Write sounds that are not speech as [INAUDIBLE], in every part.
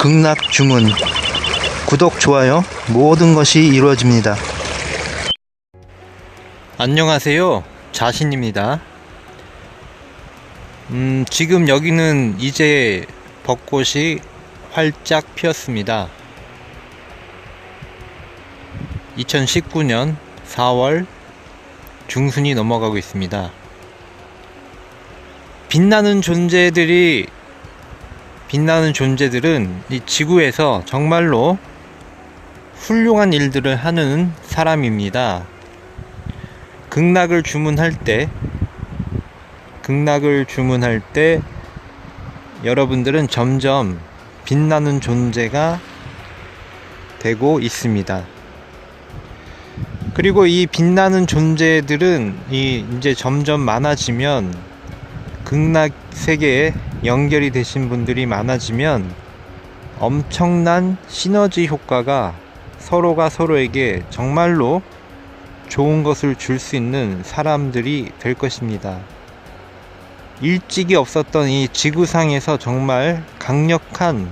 극락 주문 구독 좋아요 모든 것이 이루어집니다. 안녕하세요 자신입니다. 음, 지금 여기는 이제 벚꽃이 활짝 피었습니다. 2019년 4월 중순이 넘어가고 있습니다. 빛나는 존재들이 빛나는 존재들은 이 지구에서 정말로 훌륭한 일들을 하는 사람입니다. 극락을 주문할 때, 극락을 주문할 때 여러분들은 점점 빛나는 존재가 되고 있습니다. 그리고 이 빛나는 존재들은 이 이제 점점 많아지면 극락 세계에 연결이 되신 분들이 많아지면 엄청난 시너지 효과가 서로가 서로에게 정말로 좋은 것을 줄 수 있는 사람들이 될 것입니다. 일찍이 없었던 이 지구상에서 정말 강력한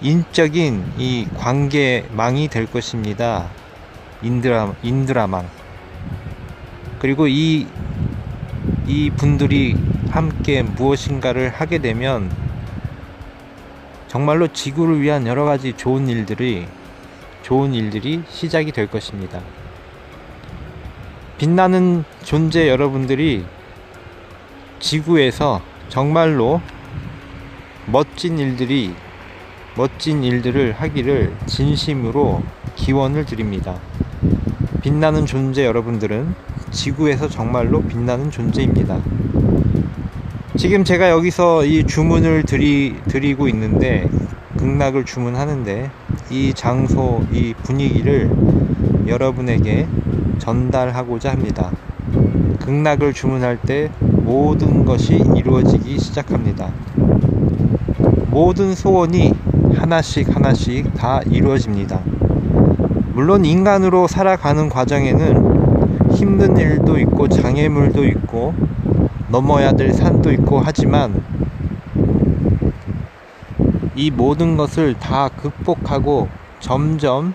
인적인 이 관계망이 될 것입니다. 인드라, 인드라망. 그리고 이, 이 분들이 함께 무엇인가를 하게 되면 정말로 지구를 위한 여러 가지 좋은 일들이 좋은 일들이 시작이 될 것입니다. 빛나는 존재 여러분들이 지구에서 정말로 멋진 일들이 멋진 일들을 하기를 진심으로 기원을 드립니다. 빛나는 존재 여러분들은 지구에서 정말로 빛나는 존재입니다. 지금 제가 여기서 이 주문을 드리, 드리고 있는데 극락을 주문하는데 이 장소, 이 분위기를 여러분에게 전달하고자 합니다. 극락을 주문할 때 모든 것이 이루어지기 시작합니다. 모든 소원이 하나씩 하나씩 다 이루어집니다. 물론 인간으로 살아가는 과정에는 힘든 일도 있고 장애물도 있고 넘어야 될 산도 있고 하지만 이 모든 것을 다 극복하고 점점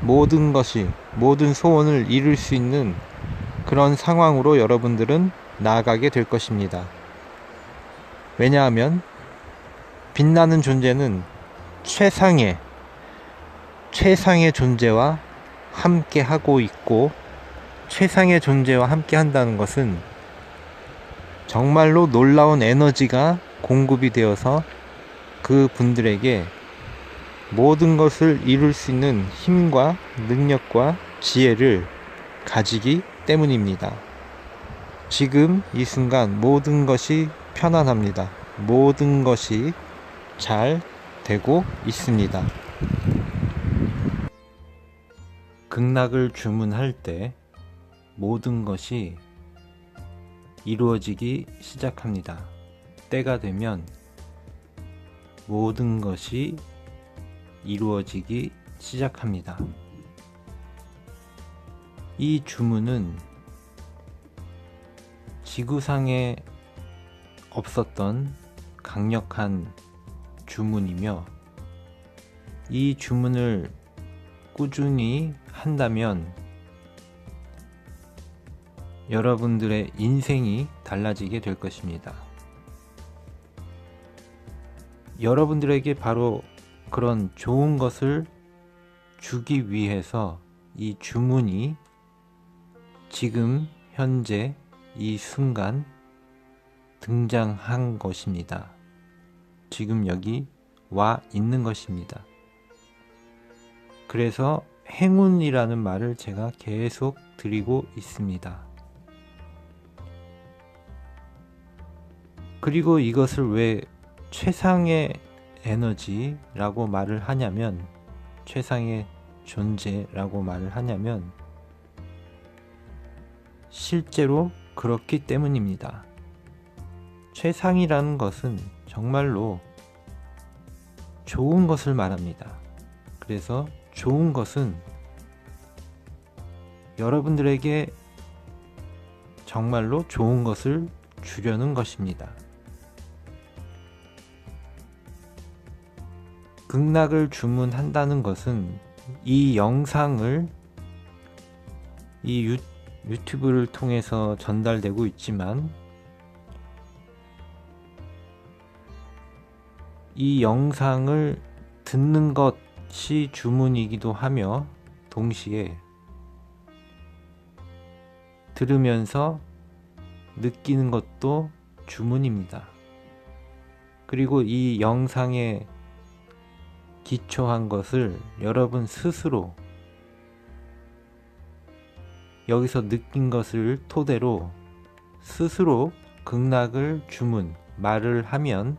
모든 것이 모든 소원을 이룰 수 있는 그런 상황으로 여러분들은 나아가게 될 것입니다. 왜냐하면 빛나는 존재는 최상의 최상의 존재와 함께 하고 있고 최상의 존재와 함께 한다는 것은 정말로 놀라운 에너지가 공급이 되어서 그 분들에게 모든 것을 이룰 수 있는 힘과 능력과 지혜를 가지기 때문입니다. 지금 이 순간 모든 것이 편안합니다. 모든 것이 잘 되고 있습니다. 극락을 주문할 때 모든 것이 이루어지기 시작합니다. 때가 되면 모든 것이 이루어지기 시작합니다. 이 주문은 지구상에 없었던 강력한 주문이며 이 주문을 꾸준히 한다면 여러분들의 인생이 달라지게 될 것입니다. 여러분들에게 바로 그런 좋은 것을 주기 위해서 이 주문이 지금 현재 이 순간 등장한 것입니다. 지금 여기 와 있는 것입니다. 그래서 행운이라는 말을 제가 계속 드리고 있습니다. 그리고 이것을 왜 최상의 에너지라고 말을 하냐면 최상의 존재라고 말을 하냐면 실제로 그렇기 때문입니다. 최상이라는 것은 정말로 좋은 것을 말합니다. 그래서 좋은 것은 여러분들에게 정말로 좋은 것을 주려는 것입니다. 극락을 주문한다는 것은 이 영상을 이 유, 유튜브를 통해서 전달되고 있지만 이 영상을 듣는 것이 주문이기도 하며 동시에 들으면서 느끼는 것도 주문입니다. 그리고 이 영상에 기초한 것을 여러분 스스로 여기서 느낀 것을 토대로 스스로 극락을 주문, 말을 하면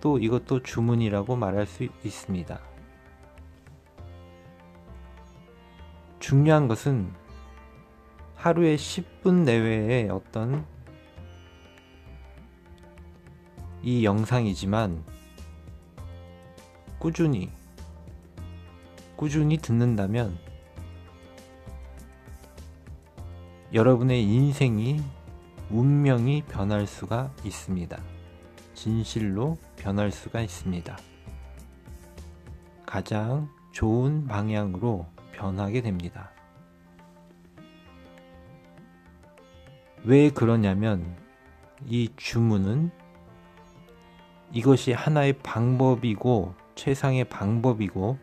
또 이것도 주문이라고 말할 수 있습니다. 중요한 것은 하루에 10분 내외의 어떤 이 영상이지만 꾸준히 꾸준히 듣는다면 여러분의 인생이 운명이 변할 수가 있습니다. 진실로 변할 수가 있습니다. 가장 좋은 방향으로 변하게 됩니다. 왜 그러냐면 이 주문은 이것이 하나의 방법이고 최상의 방법이고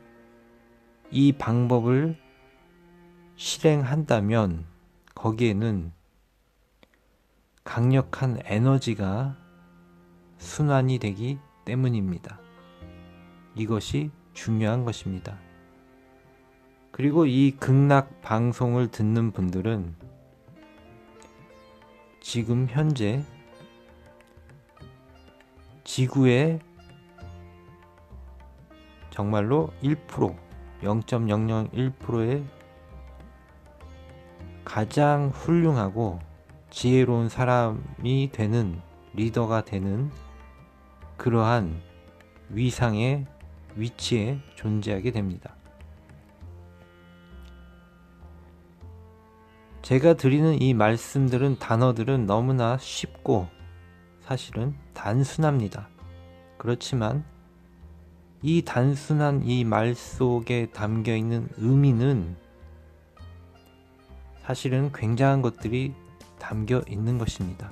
이 방법을 실행한다면 거기에는 강력한 에너지가 순환이 되기 때문입니다. 이것이 중요한 것입니다. 그리고 이 극락 방송을 듣는 분들은 지금 현재 지구의 정말로 1%, 0.001%의 가장 훌륭하고 지혜로운 사람이 되는 리더가 되는 그러한 위상의 위치에 존재하게 됩니다. 제가 드리는 이 말씀들은 단어들은 너무나 쉽고 사실은 단순합니다. 그렇지만 이 단순한 이 말 속에 담겨 있는 의미는 사실은 굉장한 것들이 담겨 있는 것입니다.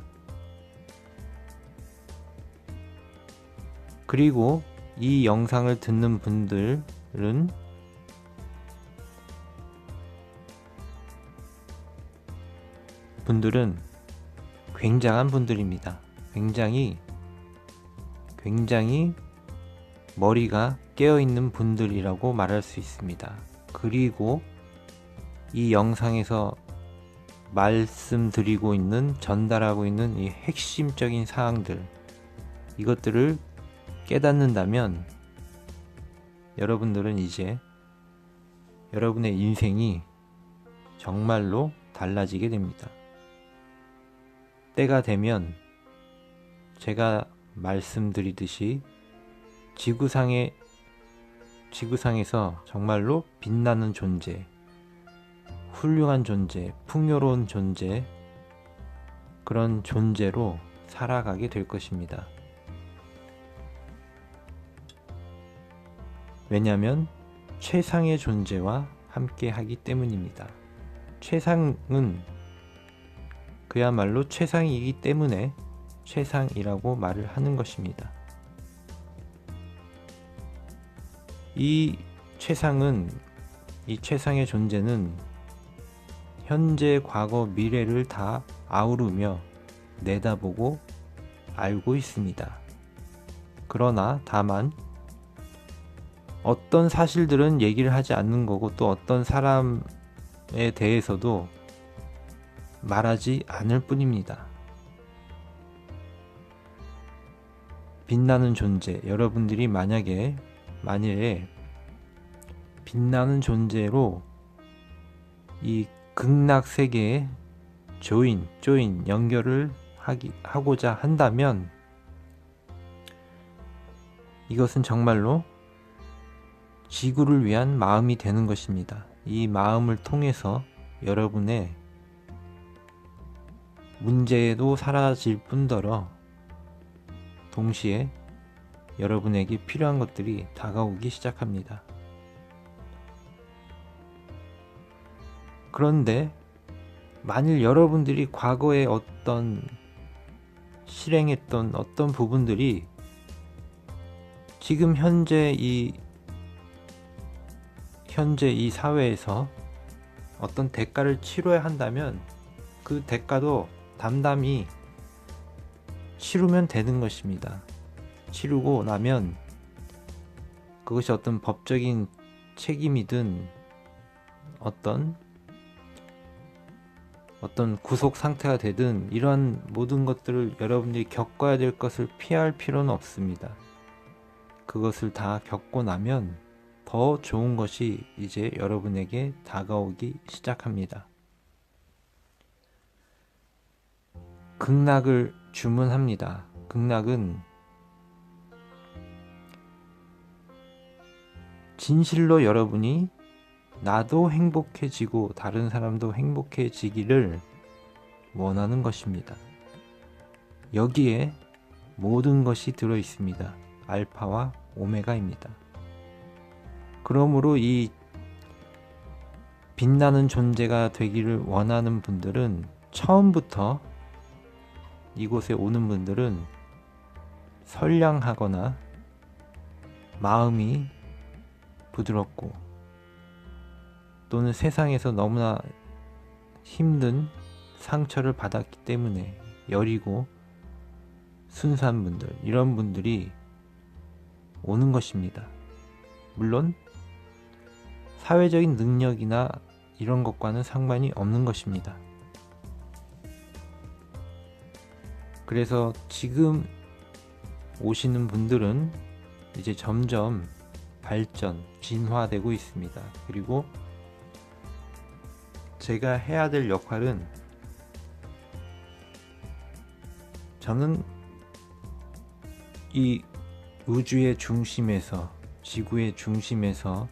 그리고 이 영상을 듣는 분들은 분들은 굉장한 분들입니다. 굉장히 굉장히 머리가 깨어 있는 분들이라고 말할 수 있습니다. 그리고 이 영상에서 말씀드리고 있는 전달하고 있는 이 핵심적인 사항들 이것들을 깨닫는다면 여러분들은 이제 여러분의 인생이 정말로 달라지게 됩니다. 때가 되면 제가 말씀드리듯이 지구상에 지구상에서 정말로 빛나는 존재, 훌륭한 존재, 풍요로운 존재, 그런 존재로 살아가게 될 것입니다. 왜냐하면 최상의 존재와 함께 하기 때문입니다. 최상은 그야말로 최상이기 때문에 최상이라고 말을 하는 것입니다. 이 최상은 이 최상의 존재는 현재, 과거, 미래를 다 아우르며 내다보고 알고 있습니다. 그러나 다만 어떤 사실들은 얘기를 하지 않는 거고 또 어떤 사람에 대해서도 말하지 않을 뿐입니다. 빛나는 존재, 여러분들이 만약에 만일에 빛나는 존재로 이 극락 세계에 조인, 조인 연결을 하기, 하고자 한다면 이것은 정말로 지구를 위한 마음이 되는 것입니다. 이 마음을 통해서 여러분의 문제도 사라질 뿐더러 동시에 여러분에게 필요한 것들이 다가오기 시작합니다. 그런데 만일 여러분들이 과거에 어떤 실행했던 어떤 부분들이 지금 현재 이 현재 이 사회에서 어떤 대가를 치러야 한다면 그 대가도 담담히 치르면 되는 것입니다. 치르고 나면 그것이 어떤 법적인 책임이든 어떤 어떤 구속 상태가 되든 이러한 모든 것들을 여러분들이 겪어야 될 것을 피할 필요는 없습니다. 그것을 다 겪고 나면 더 좋은 것이 이제 여러분에게 다가오기 시작합니다. 극락을 주문합니다. 극락은 진실로 여러분이 나도 행복해지고 다른 사람도 행복해지기를 원하는 것입니다. 여기에 모든 것이 들어 있습니다. 알파와 오메가입니다. 그러므로 이 빛나는 존재가 되기를 원하는 분들은 처음부터 이곳에 오는 분들은 선량하거나 마음이 부드럽고 또는 세상에서 너무나 힘든 상처를 받았기 때문에 여리고 순수한 분들, 이런 분들이 오는 것입니다. 물론 사회적인 능력이나 이런 것과는 상관이 없는 것입니다. 그래서 지금 오시는 분들은 이제 점점 발전, 진화되고 있습니다. 그리고 제가 해야 될 역할은 저는 이 우주의 중심에서, 지구의 중심에서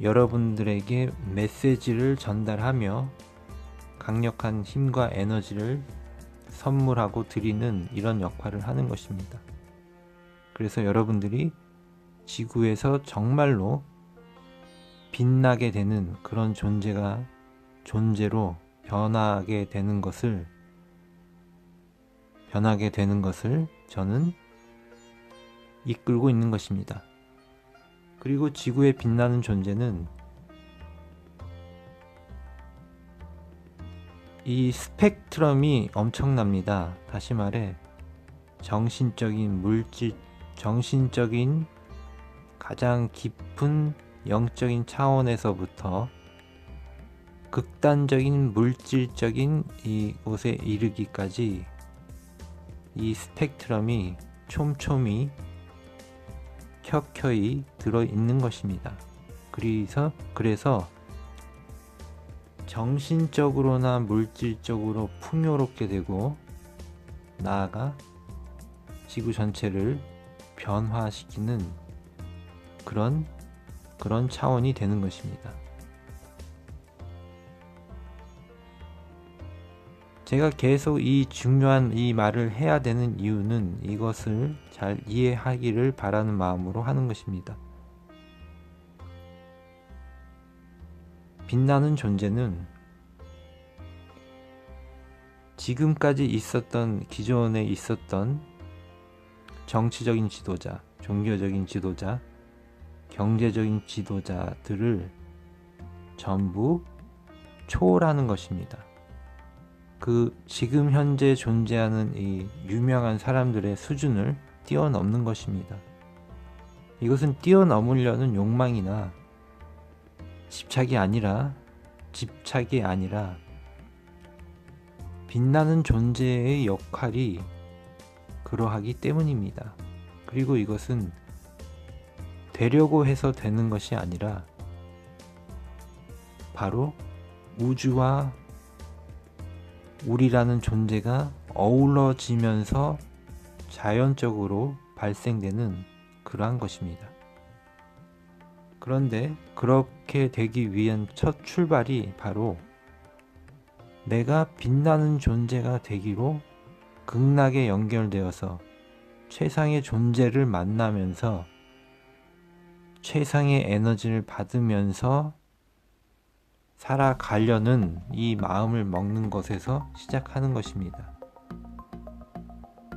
여러분들에게 메시지를 전달하며 강력한 힘과 에너지를 선물하고 드리는 이런 역할을 하는 것입니다. 그래서 여러분들이 지구에서 정말로 빛나게 되는 그런 존재가 존재로 변하게 되는 것을 변하게 되는 것을 저는 이끌고 있는 것입니다. 그리고 지구에 빛나는 존재는 이 스펙트럼이 엄청납니다. 다시 말해 정신적인 물질 정신적인 가장 깊은 영적인 차원에서부터 극단적인 물질적인 이곳에 이르기까지 이 스펙트럼이 촘촘히 켜켜이 들어 있는 것입니다. 그래서 그래서 정신적으로나 물질적으로 풍요롭게 되고 나아가 지구 전체를 변화시키는 그런 그런 차원이 되는 것입니다. 제가 계속 이 중요한 이 말을 해야 되는 이유는 이것을 잘 이해하기를 바라는 마음으로 하는 것입니다. 빛나는 존재는 지금까지 있었던 기존에 있었던 정치적인 지도자, 종교적인 지도자, 경제적인 지도자들을 전부 초월하는 것입니다. 그 지금 현재 존재하는 이 유명한 사람들의 수준을 뛰어넘는 것입니다. 이것은 뛰어넘으려는 욕망이나 집착이 아니라 집착이 아니라 빛나는 존재의 역할이 그러하기 때문입니다. 그리고 이것은 되려고 해서 되는 것이 아니라 바로 우주와 우리라는 존재가 어우러지면서 자연적으로 발생되는 그러한 것입니다. 그런데 그렇게 되기 위한 첫 출발이 바로 내가 빛나는 존재가 되기로 극락에 연결되어서 최상의 존재를 만나면서 최상의 에너지를 받으면서 살아가려는 이 마음을 먹는 것에서 시작하는 것입니다.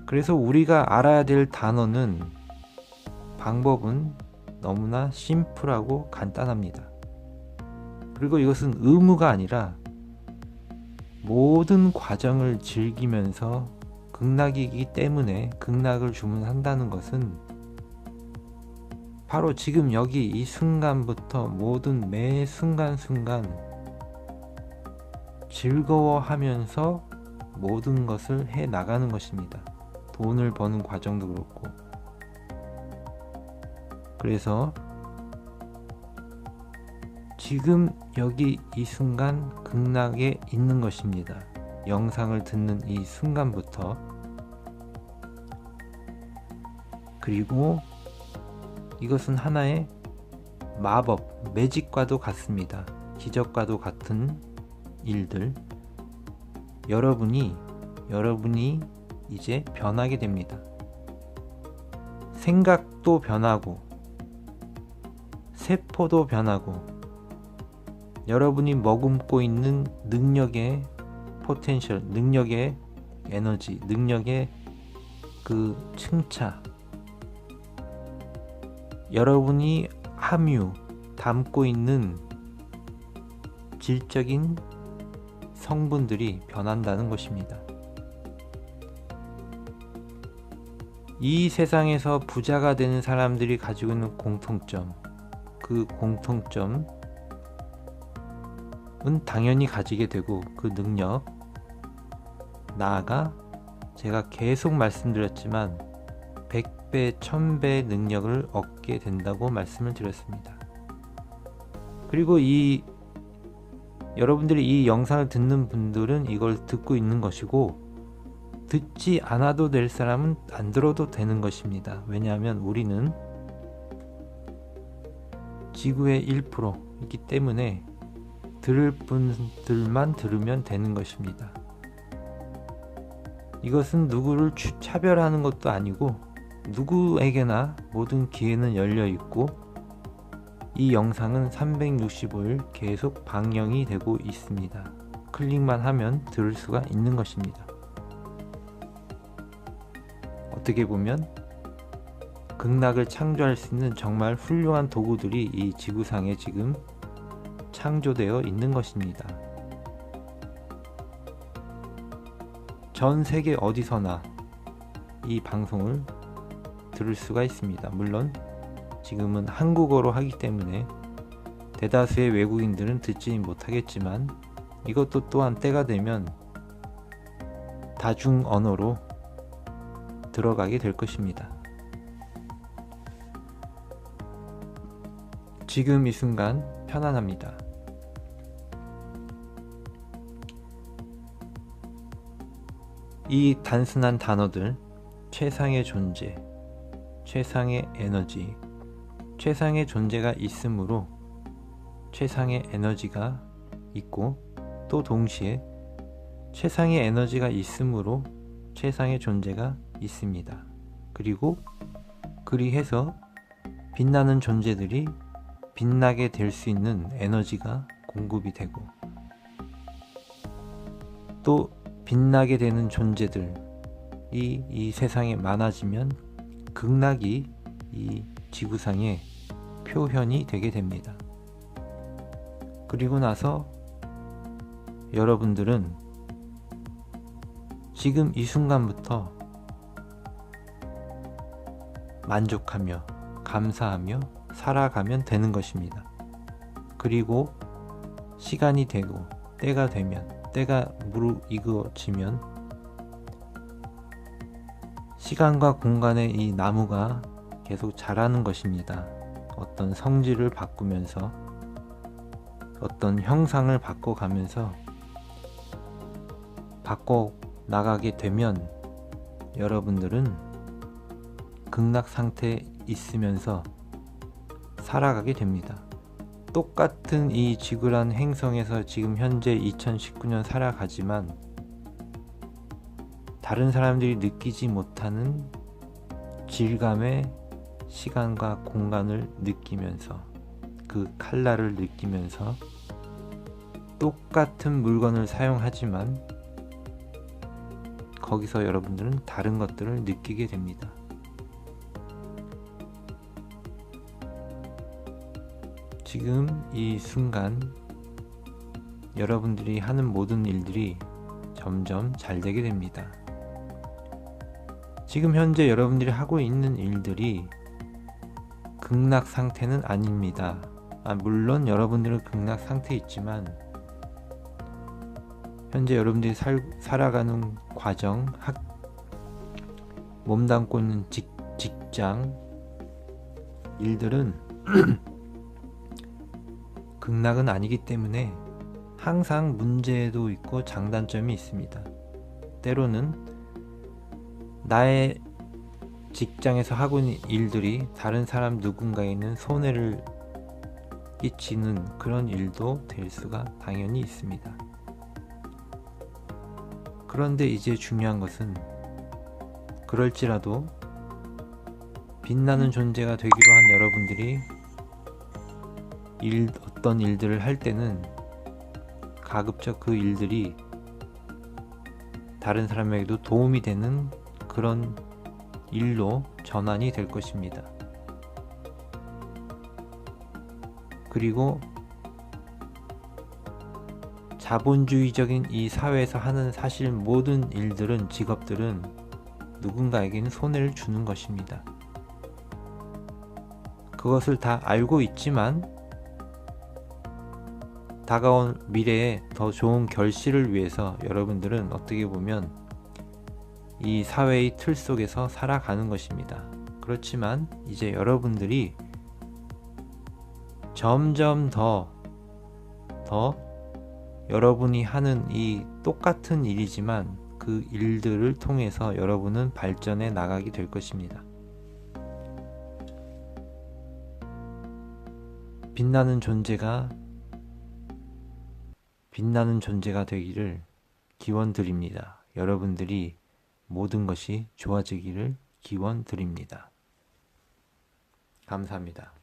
그래서 우리가 알아야 될 단어는 방법은 너무나 심플하고 간단합니다. 그리고 이것은 의무가 아니라 모든 과정을 즐기면서 극락이기 때문에 극락을 주문한다는 것은 바로 지금 여기 이 순간부터 모든 매 순간순간 즐거워하면서 모든 것을 해 나가는 것입니다. 돈을 버는 과정도 그렇고. 그래서 지금 여기 이 순간 극락에 있는 것입니다. 영상을 듣는 이 순간부터 그리고 이것은 하나의 마법, 매직과도 같습니다. 기적과도 같은 일들. 여러분이 여러분이 이제 변하게 됩니다. 생각도 변하고 세포도 변하고 여러분이 머금고 있는 능력의 포텐셜, 능력의 에너지, 능력의 그 층차, 여러분이 함유, 담고 있는 질적인 성분들이 변한다는 것입니다. 이 세상에서 부자가 되는 사람들이 가지고 있는 공통점, 그 공통점, 은 당연히 가지게 되고 그 능력 나아가 제가 계속 말씀드렸지만 100배, 1000배 능력을 얻게 된다고 말씀을 드렸습니다. 그리고 이 여러분들이 이 영상을 듣는 분들은 이걸 듣고 있는 것이고 듣지 않아도 될 사람은 안 들어도 되는 것입니다. 왜냐하면 우리는 지구의 1%이기 때문에 들을 분들만 들으면 되는 것입니다. 이것은 누구를 차별하는 것도 아니고 누구에게나 모든 기회는 열려 있고 이 영상은 365일 계속 방영이 되고 있습니다. 클릭만 하면 들을 수가 있는 것입니다. 어떻게 보면 극락을 창조할 수 있는 정말 훌륭한 도구들이 이 지구상에 지금 창조되어 있는 것입니다. 전 세계 어디서나 이 방송을 들을 수가 있습니다. 물론 지금은 한국어로 하기 때문에 대다수의 외국인들은 듣지 못하겠지만 이것도 또한 때가 되면 다중 언어로 들어가게 될 것입니다. 지금 이 순간 편안합니다. 이 단순한 단어들, 최상의 존재, 최상의 에너지, 최상의 존재가 있으므로 최상의 에너지가 있고 또 동시에 최상의 에너지가 있으므로 최상의 존재가 있습니다. 그리고 그리해서 빛나는 존재들이 빛나게 될 수 있는 에너지가 공급이 되고 또 빛나게 되는 존재들이 이 세상에 많아지면 극락이 이 지구상에 표현이 되게 됩니다. 그리고 나서 여러분들은 지금 이 순간부터 만족하며 감사하며 살아가면 되는 것입니다. 그리고 시간이 되고 때가 되면 때가 무르익어지면 시간과 공간의 이 나무가 계속 자라는 것입니다. 어떤 성질을 바꾸면서 어떤 형상을 바꿔가면서 바꿔 나가게 되면 여러분들은 극락 상태에 있으면서 살아가게 됩니다. 똑같은 이 지구란 행성에서 지금 현재 2019년 살아가지만 다른 사람들이 느끼지 못하는 질감의 시간과 공간을 느끼면서 그 칼라를 느끼면서 똑같은 물건을 사용하지만 거기서 여러분들은 다른 것들을 느끼게 됩니다. 지금 이 순간 여러분들이 하는 모든 일들이 점점 잘 되게 됩니다. 지금 현재 여러분들이 하고 있는 일들이 극락 상태는 아닙니다. 아, 물론 여러분들은 극락 상태에 있지만 현재 여러분들이 살, 살아가는 과정, 학, 몸담고 있는 직, 직장, 일들은 [CLEARS THROAT] 극락은 아니기 때문에 항상 문제도 있고 장단점이 있습니다. 때로는 나의 직장에서 하고 있는 일들이 다른 사람 누군가에는 손해를 끼치는 그런 일도 될 수가 당연히 있습니다. 그런데 이제 중요한 것은 그럴지라도 빛나는 존재가 되기로 한 여러분들이 일, 어떤 일들을 할 때는 가급적 그 일들이 다른 사람에게도 도움이 되는 그런 일로 전환이 될 것입니다. 그리고 자본주의적인 이 사회에서 하는 사실 모든 일들은 직업들은 누군가에게는 손해를 주는 것입니다. 그것을 다 알고 있지만 다가온 미래에 더 좋은 결실을 위해서 여러분들은 어떻게 보면 이 사회의 틀 속에서 살아가는 것입니다. 그렇지만 이제 여러분들이 점점 더, 더 여러분이 하는 이 똑같은 일이지만 그 일들을 통해서 여러분은 발전해 나가게 될 것입니다. 빛나는 존재가 빛나는 존재가 되기를 기원 드립니다. 여러분들이 모든 것이 좋아지기를 기원 드립니다. 감사합니다.